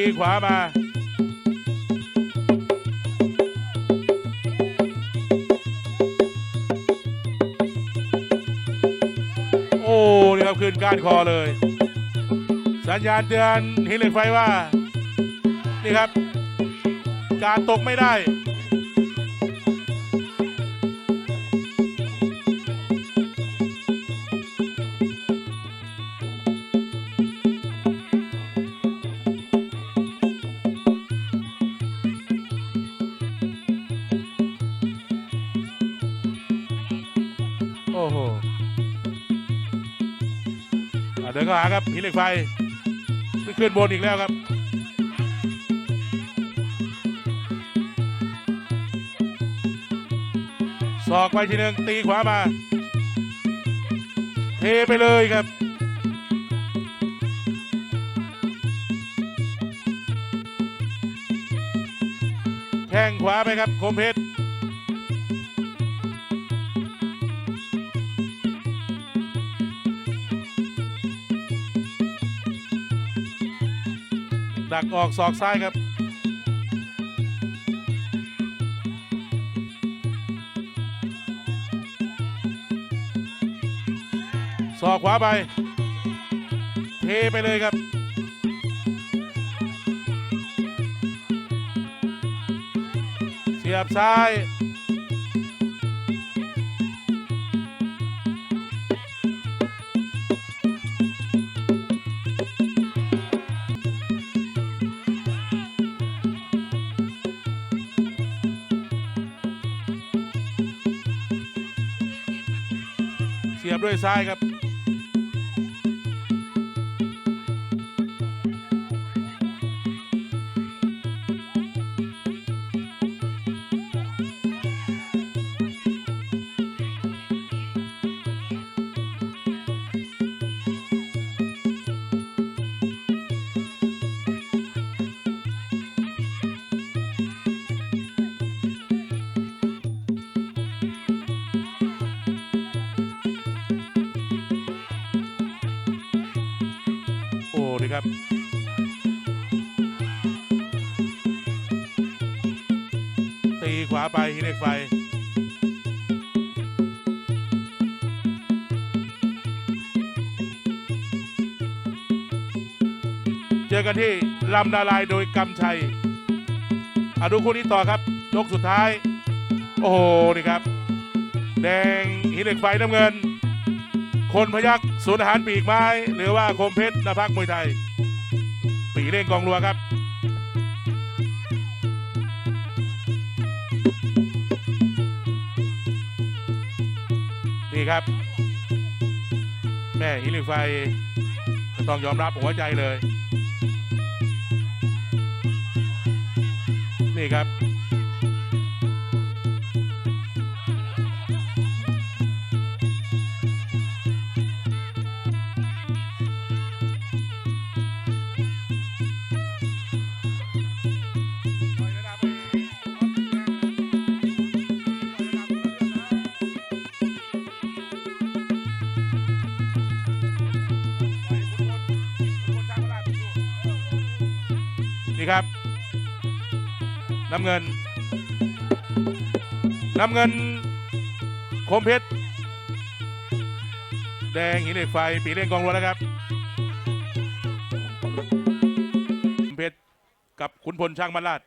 ตีขวามาโอ้นี่ครับขึ้นก้านคอเลย สัญญาณเตือนหินเหล็กไฟว่า นี่ครับ การตกไม่ได้ อ้โหอะเดินเข้าหาครับหินเหล็กไฟไม่ขึ้นบนอีกแล้วครับศอกไปทีหนึ่งตีขวามา เทไปเลยครับแข้งขวาไปครับ คมเพชร ดักออกศอกซ้ายครับ ศอกขวาไป เทไปเลยครับเสียบซ้าย เสียบด้วยซ้ายครับ ครับตีขวาไปหินเล็กไฟเจอกันที่ลำนาลายโดยกำชัยอะดูคู่นี้ต่อครับยกสุดท้าย โอ้โหนี่ครับ แดงหินเหล็กไฟน้ำเงิน คนพยักศูนย์อาหารปีกไม้ หรือว่าคมเพชรนภักมวยไทย ปีเร่งกองรัวครับ นี่ครับ แม่หินเหล็กไฟต้องยอมรับหัวใจเลย นี่ครับ ครับ น้ำเงิน น้ำเงิน คมเพชร แดงหินเหล็กไฟ ปีเร่งกองรัวแล้วครับคมเพชร กับขุนพลช่างมาลาด